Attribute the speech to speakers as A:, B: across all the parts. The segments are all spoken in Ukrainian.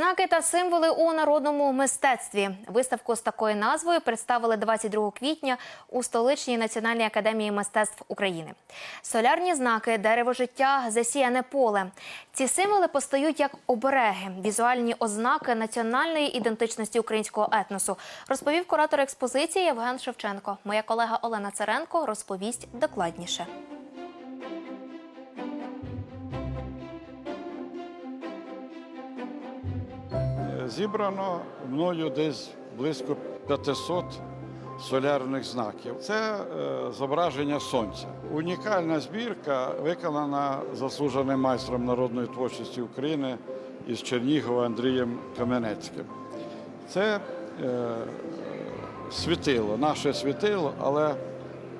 A: Знаки та символи у народному мистецтві. Виставку з такою назвою представили 22 квітня у столичній національній академії мистецтв України. Солярні знаки, дерево життя, засіяне поле. Ці символи постають як обереги, візуальні ознаки національної ідентичності українського етносу. Розповів куратор експозиції Євген Шевченко. Моя колега Олена Царенко розповість докладніше.
B: Зібрано мною десь близько 500 солярних знаків. Це е, зображення сонця. Унікальна збірка виконана заслуженим майстром народної творчості України із Чернігова Андрієм Каменецьким. Це е, світило, наше світило, але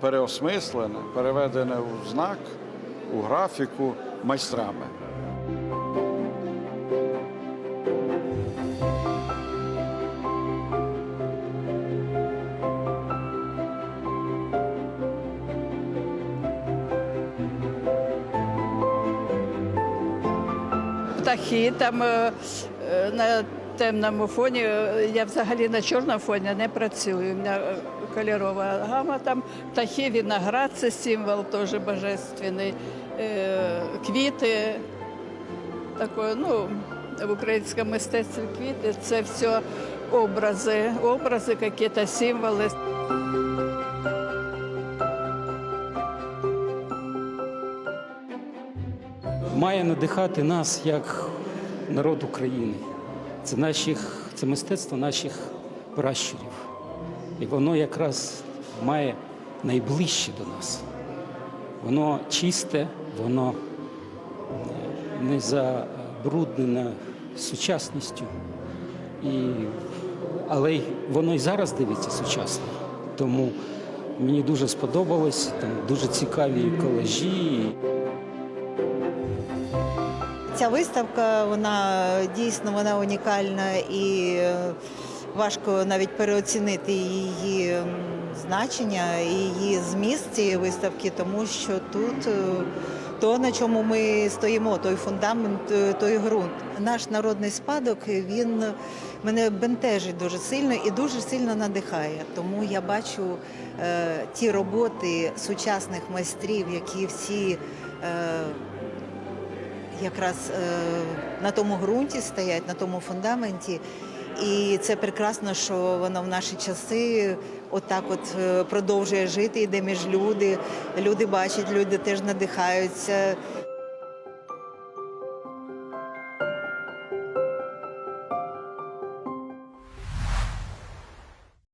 B: переосмислене, переведене у знак, у графіку майстрами.
C: Птахи там е, е, на темному фоні. Я взагалі на чорному фоні не працюю. У мене е, кольорова гама там птахи, виноград це символ теж божественний, квіти. Такое, ну, в українському мистецтві квіти це все образи, образи, якісь символи.
D: Має надихати нас як народ України. Це наших, це мистецтво наших пращурів. І воно якраз має найближче до нас. Воно чисте, воно не забруднене сучасністю. І, але воно і зараз дивиться сучасно. Тому мені дуже сподобалось, там дуже цікаві колажі.
E: Ця виставка вона дійсно вона унікальна і е, важко навіть переоцінити її значення її зміст цієї виставки, тому що тут е, то, на чому ми стоїмо, той фундамент, е, той ґрунт. Наш народний спадок він мене бентежить дуже сильно і дуже сильно надихає. Тому я бачу е, ті роботи сучасних майстрів, які всі. Е, якраз е, на тому ґрунті стоять, на тому фундаменті. І це прекрасно, що воно в наші часи отак от е, продовжує жити, йде між люди. Люди бачать, люди теж надихаються.